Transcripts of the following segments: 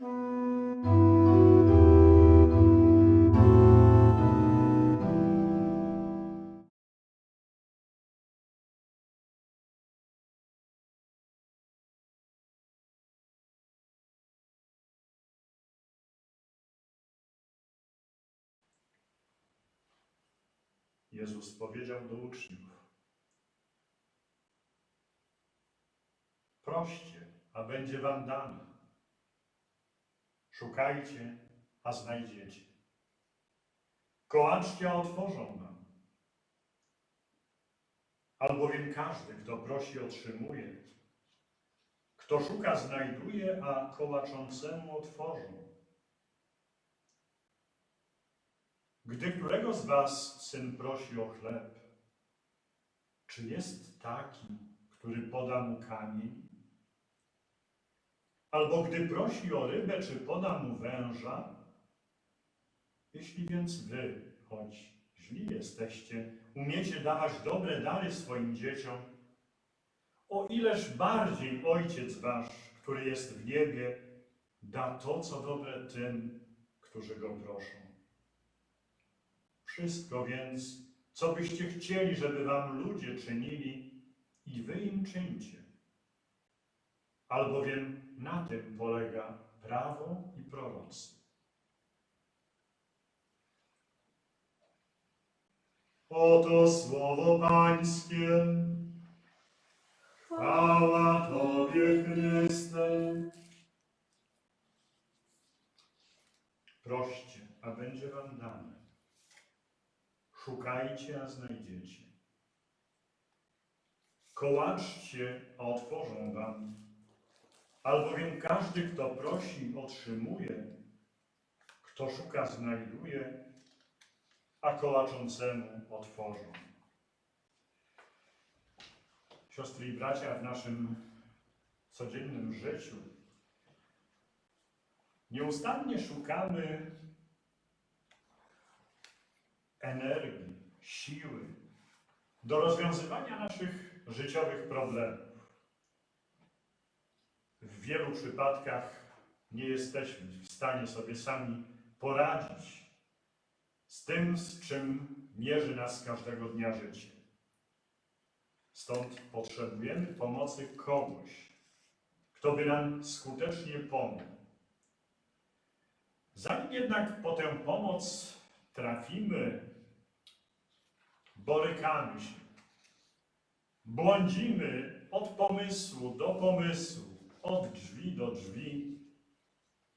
Jezus powiedział do uczniów: Proście, a będzie wam dane. Szukajcie, a znajdziecie. Kołaczcie, a otworzą wam. Albowiem każdy, kto prosi, otrzymuje. Kto szuka, znajduje, a kołaczącemu otworzą. Gdy którego z was syn prosi o chleb, czy jest taki, który poda mu kamień? Albo gdy prosi o rybę, czy poda mu węża? Jeśli więc wy, choć źli jesteście, umiecie dawać dobre dary swoim dzieciom, o ileż bardziej Ojciec wasz, który jest w niebie, da to, co dobre tym, którzy go proszą. Wszystko więc, co byście chcieli, żeby wam ludzie czynili, i wy im czyńcie. Albowiem na tym polega prawo i prorocy. Oto słowo Pańskie. Chwała Tobie, Chryste. Proście, a będzie wam dane. Szukajcie, a znajdziecie. Kołaczcie, a otworzą wam. Albowiem każdy, kto prosi, otrzymuje. Kto szuka, znajduje, a kołaczącemu otworzą. Siostry i bracia, w naszym codziennym życiu nieustannie szukamy energii, siły do rozwiązywania naszych życiowych problemów. W wielu przypadkach nie jesteśmy w stanie sobie sami poradzić z tym, z czym mierzy nas każdego dnia życie. Stąd potrzebujemy pomocy kogoś, kto by nam skutecznie pomógł. Zanim jednak po tę pomoc trafimy, borykamy się, błądzimy od pomysłu do pomysłu, od drzwi do drzwi.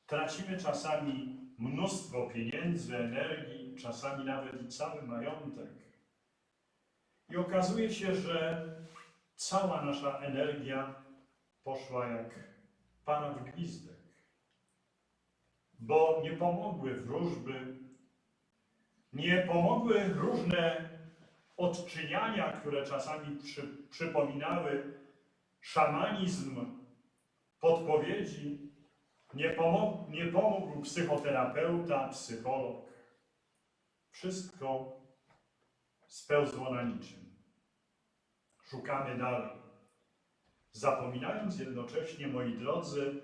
Tracimy czasami mnóstwo pieniędzy, energii, czasami nawet i cały majątek. I okazuje się, że cała nasza energia poszła jak para w gwizdek. Bo nie pomogły wróżby, nie pomogły różne odczyniania, które czasami przy, przypominały szamanizm, podpowiedzi. Nie pomógł, nie pomógł psychoterapeuta, psycholog. Wszystko spełzło na niczym. Szukamy dalej. Zapominając jednocześnie, moi drodzy,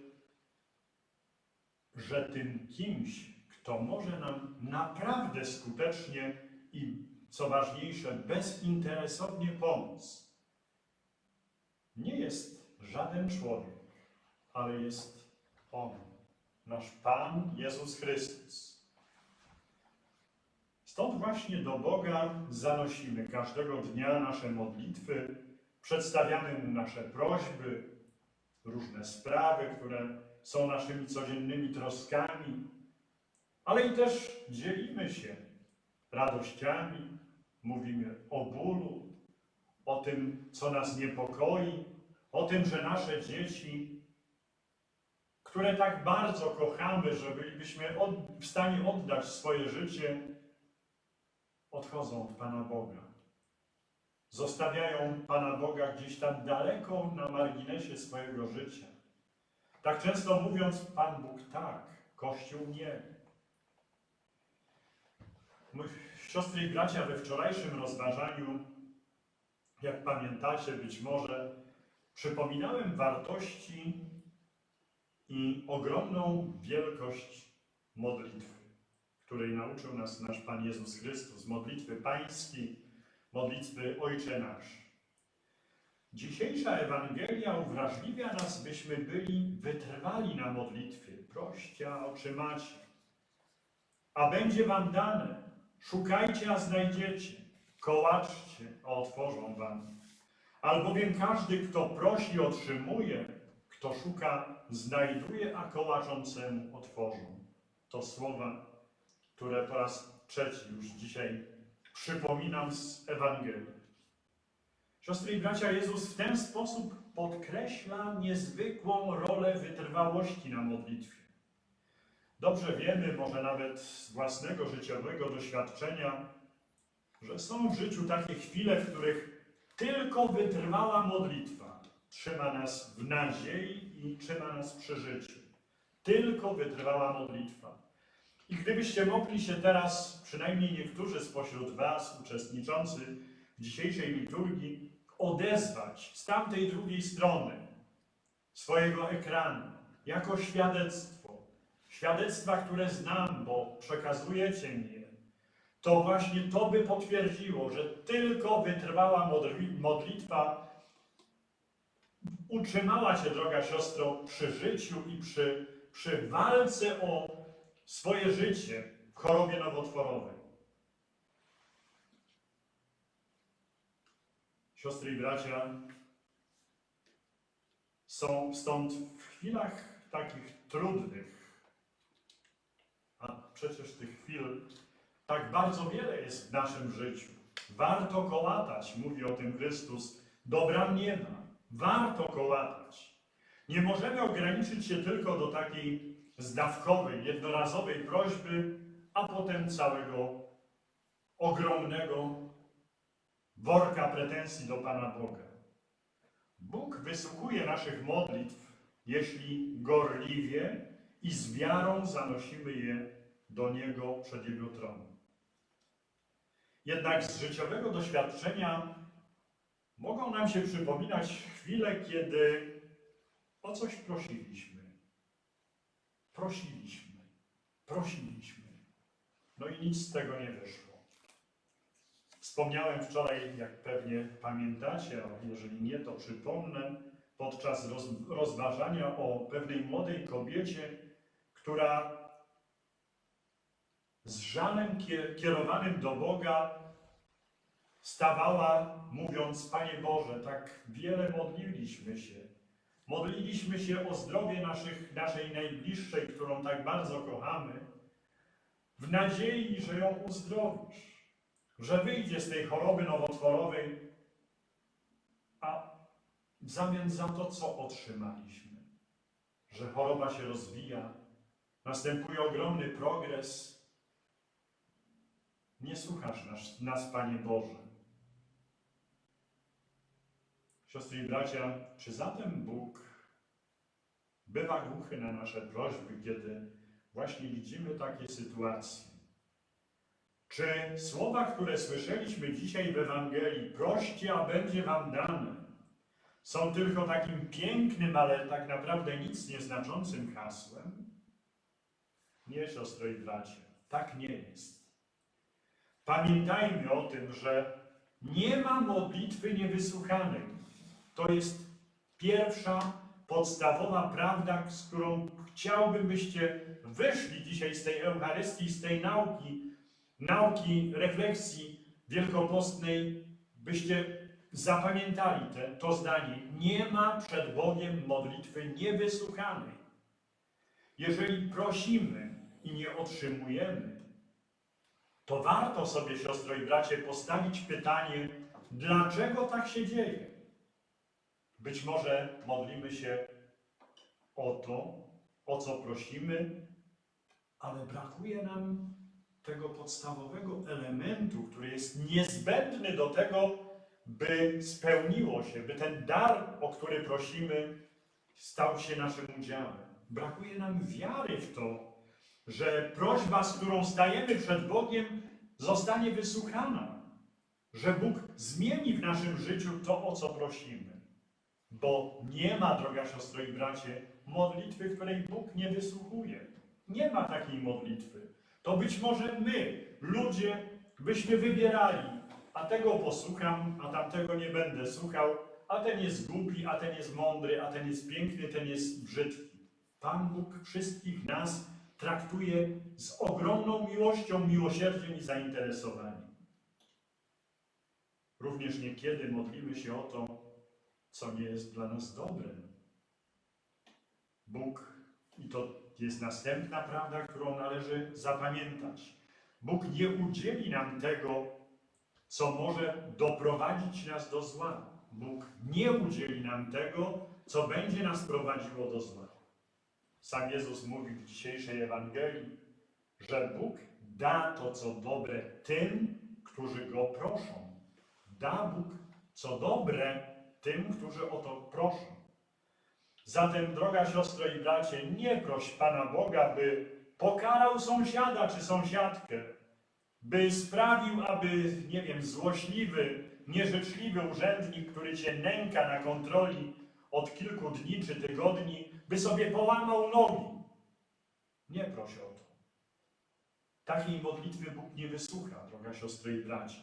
że tym kimś, kto może nam naprawdę skutecznie i co ważniejsze, bezinteresownie pomóc, nie jest żaden człowiek, ale jest On, nasz Pan Jezus Chrystus. Stąd właśnie do Boga zanosimy każdego dnia nasze modlitwy, przedstawiamy Mu nasze prośby, różne sprawy, które są naszymi codziennymi troskami, ale i też dzielimy się radościami, mówimy o bólu, o tym, co nas niepokoi, o tym, że nasze dzieci, które tak bardzo kochamy, że bylibyśmy od, w stanie oddać swoje życie, odchodzą od Pana Boga. Zostawiają Pana Boga gdzieś tam daleko na marginesie swojego życia. Tak często mówiąc, Pan Bóg tak, Kościół nie. Moi siostry i bracia, we wczorajszym rozważaniu, jak pamiętacie być może, przypominałem wartości ogromną wielkość modlitwy, której nauczył nas nasz Pan Jezus Chrystus, modlitwy pańskiej, modlitwy Ojcze Nasz. Dzisiejsza Ewangelia uwrażliwia nas, byśmy byli wytrwali na modlitwie. Proście, a otrzymacie. A będzie wam dane. Szukajcie, a znajdziecie. Kołaczcie, a otworzą wam. Albowiem każdy, kto prosi, otrzymuje. Kto szuka, znajduje, a kołaczącemu otworzą. To słowa, które po raz trzeci już dzisiaj przypominam z Ewangelii. Siostry i bracia, Jezus w ten sposób podkreśla niezwykłą rolę wytrwałości na modlitwie. Dobrze wiemy, może nawet z własnego życiowego doświadczenia, że są w życiu takie chwile, w których tylko wytrwała modlitwa trzyma nas w nadziei i trzyma nas przy życiu. Tylko wytrwała modlitwa. I gdybyście mogli się teraz, przynajmniej niektórzy spośród Was uczestniczący w dzisiejszej liturgii, odezwać z tamtej drugiej strony swojego ekranu jako świadectwo. Świadectwa, które znam, bo przekazujecie mnie. To właśnie to by potwierdziło, że tylko wytrwała modli- modlitwa utrzymała się, droga siostro, przy życiu i przy, przy walce o swoje życie w chorobie nowotworowej. Siostry i bracia, są stąd w chwilach takich trudnych, a przecież tych chwil tak bardzo wiele jest w naszym życiu. Warto kołatać, mówi o tym Chrystus, dobra nie Warto kołatać. Nie możemy ograniczyć się tylko do takiej zdawkowej, jednorazowej prośby, a potem całego ogromnego worka pretensji do Pana Boga. Bóg wysłuchuje naszych modlitw, jeśli gorliwie i z wiarą zanosimy je do Niego przed Jego tron. Jednak z życiowego doświadczenia mogą nam się przypominać chwile, kiedy o coś prosiliśmy. Prosiliśmy, prosiliśmy. No i nic z tego nie wyszło. Wspomniałem wczoraj, jak pewnie pamiętacie, a jeżeli nie, to przypomnę, podczas roz, rozważania o pewnej młodej kobiecie, która z żalem kie- kierowanym do Boga stawała, mówiąc: Panie Boże, tak wiele modliliśmy się. Modliliśmy się o zdrowie naszych, naszej najbliższej, którą tak bardzo kochamy, w nadziei, że ją uzdrowisz że wyjdzie z tej choroby nowotworowej, a w zamian za to, co otrzymaliśmy? Że choroba się rozwija, następuje ogromny progres. Nie słuchasz nas, nas Panie Boże. Siostry i bracia, czy zatem Bóg bywa głuchy na nasze prośby, kiedy właśnie widzimy takie sytuacje? Czy słowa, które słyszeliśmy dzisiaj w Ewangelii, proście, a będzie wam dane, są tylko takim pięknym, ale tak naprawdę nic nieznaczącym hasłem? Nie, siostro i tak nie jest. Pamiętajmy o tym, że nie ma modlitwy niewysłuchanej. To jest pierwsza, podstawowa prawda, z którą chciałbym, byście wyszli dzisiaj z tej Eucharystii, z tej nauki, nauki, refleksji wielkopostnej, byście zapamiętali te, to zdanie. Nie ma przed Bogiem modlitwy niewysłuchanej. Jeżeli prosimy i nie otrzymujemy, to warto sobie, siostro i bracie, postawić pytanie, dlaczego tak się dzieje? Być może modlimy się o to, o co prosimy, ale brakuje nam tego podstawowego elementu, który jest niezbędny do tego, by spełniło się, by ten dar, o który prosimy, stał się naszym udziałem. Brakuje nam wiary w to, że prośba, z którą stajemy przed Bogiem, zostanie wysłuchana, że Bóg zmieni w naszym życiu to, o co prosimy. Bo nie ma, droga siostro i bracie, modlitwy, której Bóg nie wysłuchuje. Nie ma takiej modlitwy. To być może my, ludzie, byśmy wybierali, a tego posłucham, a tamtego nie będę słuchał, a ten jest głupi, a ten jest mądry, a ten jest piękny, ten jest brzydki. Pan Bóg wszystkich nas traktuje z ogromną miłością, miłosierdziem i zainteresowaniem. Również niekiedy modlimy się o to, co nie jest dla nas dobrem. Bóg, i to jest następna prawda, którą należy zapamiętać. Bóg nie udzieli nam tego, co może doprowadzić nas do zła. Bóg nie udzieli nam tego, co będzie nas prowadziło do zła. Sam Jezus mówi w dzisiejszej Ewangelii, że Bóg da to, co dobre tym, którzy Go proszą. Da Bóg, co dobre tym, którzy o to proszą. Zatem, droga siostro i bracie, nie proś Pana Boga, by pokarał sąsiada czy sąsiadkę, by sprawił, aby, nie wiem, złośliwy, nieżyczliwy urzędnik, który cię nęka na kontroli od kilku dni czy tygodni, by sobie połamał nogi. Nie proś o to. Takiej modlitwy Bóg nie wysłucha, droga siostro i bracie.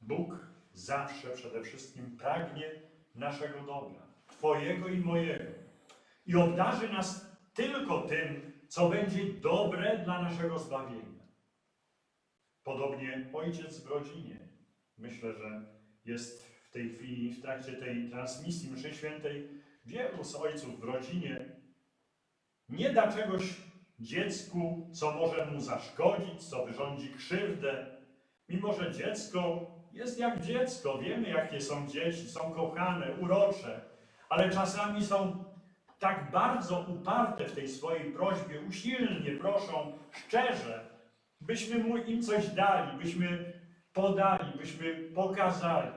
Bóg zawsze przede wszystkim pragnie naszego dobra, Twojego i mojego. I obdarzy nas tylko tym, co będzie dobre dla naszego zbawienia. Podobnie ojciec w rodzinie. Myślę, że jest w tej chwili, w trakcie tej transmisji mszy świętej, wielu z ojców w rodzinie nie da czegoś dziecku, co może mu zaszkodzić, co wyrządzi krzywdę, mimo że dziecko jest jak dziecko, wiemy jakie są dzieci, są kochane, urocze, ale czasami są tak bardzo uparte w tej swojej prośbie, usilnie proszą, szczerze, byśmy mu im coś dali, byśmy podali, byśmy pokazali.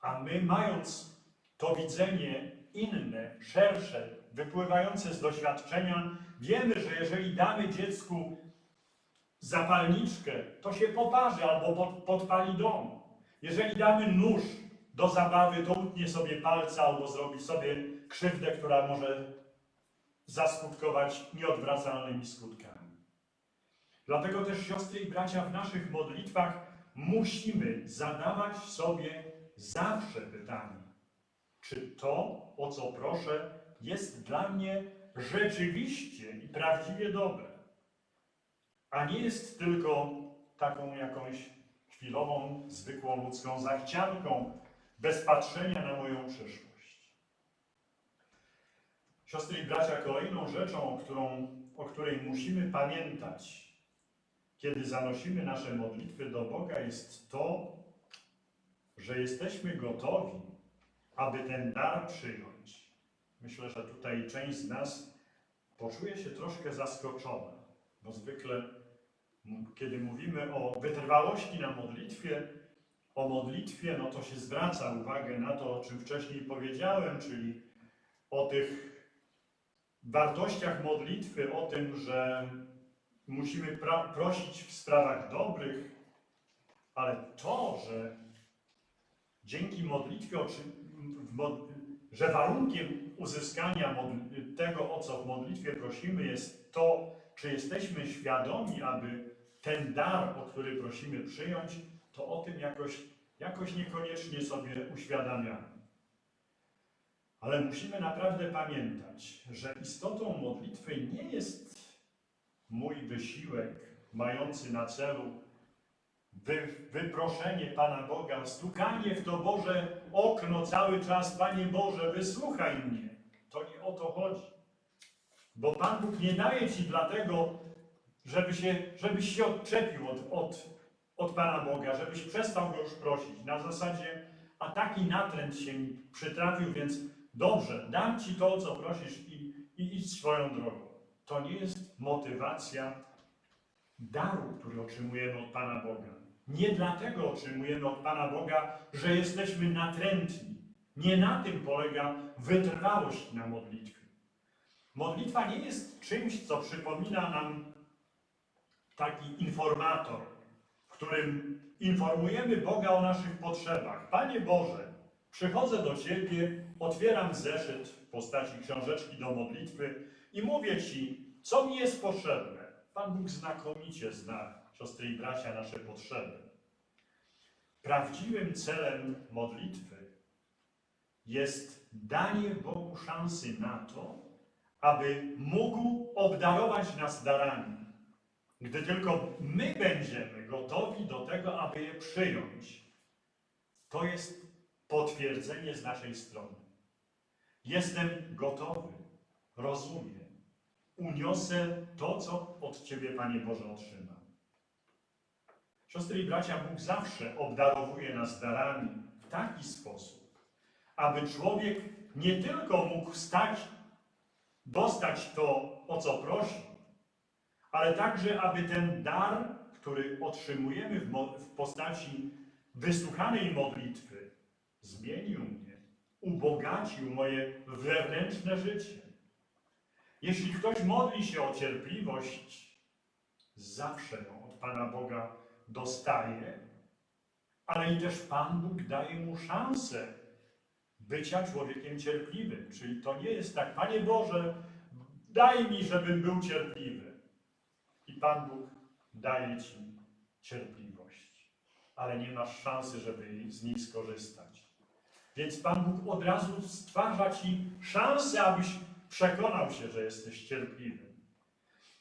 A my, mając to widzenie inne, szersze, wypływające z doświadczenia, wiemy, że jeżeli damy dziecku zapalniczkę, to się poparzy albo pod, podpali dom. Jeżeli damy nóż do zabawy, to utnie sobie palca albo zrobi sobie krzywdę, która może zaskutkować nieodwracalnymi skutkami. Dlatego też, siostry i bracia, w naszych modlitwach musimy zadawać sobie zawsze pytanie, czy to, o co proszę, jest dla mnie rzeczywiście i prawdziwie dobre, a nie jest tylko taką jakąś chwilową, zwykłą ludzką zachcianką, bez patrzenia na moją przyszłość. Siostry i bracia, kolejną rzeczą, którą, o której musimy pamiętać, kiedy zanosimy nasze modlitwy do Boga, jest to, że jesteśmy gotowi, aby ten dar przyjąć. Myślę, że tutaj część z nas poczuje się troszkę zaskoczona, bo zwykle, kiedy mówimy o wytrwałości na modlitwie, o modlitwie, no to się zwraca uwagę na to, o czym wcześniej powiedziałem, czyli o tych wartościach modlitwy, o tym, że musimy prosić w sprawach dobrych, ale to, że dzięki modlitwie, że warunkiem uzyskania tego, o co w modlitwie prosimy, jest to, czy jesteśmy świadomi, aby ten dar, o który prosimy przyjąć, to o tym jakoś, jakoś niekoniecznie sobie uświadamiamy. Ale musimy naprawdę pamiętać, że istotą modlitwy nie jest mój wysiłek mający na celu wy, wyproszenie Pana Boga, stukanie w to Boże okno cały czas, Panie Boże, wysłuchaj mnie. To nie o to chodzi. Bo Pan Bóg nie daje Ci dlatego, żeby się, żebyś się odczepił od, od, od Pana Boga, żebyś przestał Go już prosić. Na zasadzie, a taki natręt się mi przytrafił, więc dobrze, dam Ci to, co prosisz i, i idź swoją drogą. To nie jest motywacja daru, który otrzymujemy od Pana Boga. Nie dlatego otrzymujemy od Pana Boga, że jesteśmy natrętni. Nie na tym polega wytrwałość na modlitwie. Modlitwa nie jest czymś, co przypomina nam taki informator, w którym informujemy Boga o naszych potrzebach. Panie Boże, przychodzę do Ciebie, otwieram zeszyt, postaci książeczki do modlitwy i mówię Ci, co mi jest potrzebne. Pan Bóg znakomicie zna, siostry i bracia, nasze potrzeby. Prawdziwym celem modlitwy jest danie Bogu szansy na to, aby mógł obdarować nas darami. Gdy tylko my będziemy gotowi do tego, aby je przyjąć, to jest potwierdzenie z naszej strony. Jestem gotowy, rozumiem, uniosę to, co od Ciebie, Panie Boże, otrzymam. Siostry i bracia, Bóg zawsze obdarowuje nas darami w taki sposób, aby człowiek nie tylko mógł stać, dostać to, o co prosi, ale także, aby ten dar, który otrzymujemy w, w postaci wysłuchanej modlitwy, zmienił mnie, ubogacił moje wewnętrzne życie. Jeśli ktoś modli się o cierpliwość, zawsze ją od Pana Boga dostaje, ale i też Pan Bóg daje mu szansę bycia człowiekiem cierpliwym. Czyli to nie jest tak, Panie Boże, daj mi, żebym był cierpliwy. Pan Bóg daje Ci cierpliwość, ale nie masz szansy, żeby z niej skorzystać. Więc Pan Bóg od razu stwarza Ci szansę, abyś przekonał się, że jesteś cierpliwy.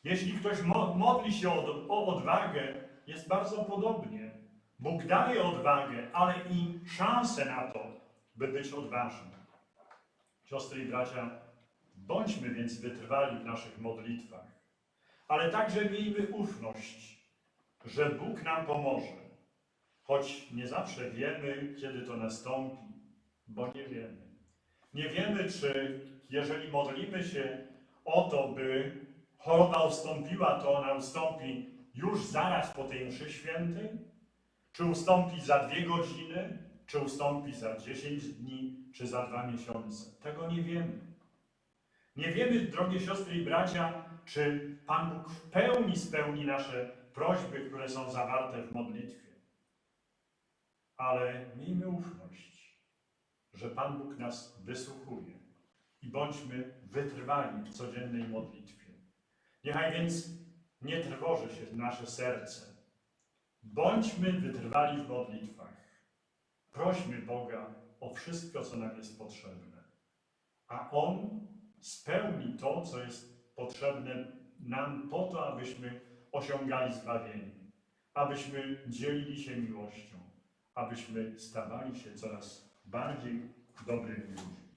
Jeśli ktoś mo- modli się o, o odwagę, jest bardzo podobnie. Bóg daje odwagę, ale i szansę na to, by być odważnym. Siostry i bracia, bądźmy więc wytrwali w naszych modlitwach, ale także miejmy ufność, że Bóg nam pomoże, choć nie zawsze wiemy, kiedy to nastąpi, bo nie wiemy. Nie wiemy, czy jeżeli modlimy się o to, by choroba ustąpiła, to ona ustąpi już zaraz po tej mszy świętej? Czy ustąpi za dwie godziny? Czy ustąpi za 10 dni? Czy za dwa miesiące? Tego nie wiemy. Nie wiemy, drogie siostry i bracia, czy Pan Bóg w pełni spełni nasze prośby, które są zawarte w modlitwie. Ale miejmy ufność, że Pan Bóg nas wysłuchuje i bądźmy wytrwali w codziennej modlitwie. Niechaj więc nie trwoży się nasze serce. Bądźmy wytrwali w modlitwach. Prośmy Boga o wszystko, co nam jest potrzebne, a On spełni to, co jest potrzebne nam po to, abyśmy osiągali zbawienie, abyśmy dzielili się miłością, abyśmy stawali się coraz bardziej dobrymi ludźmi.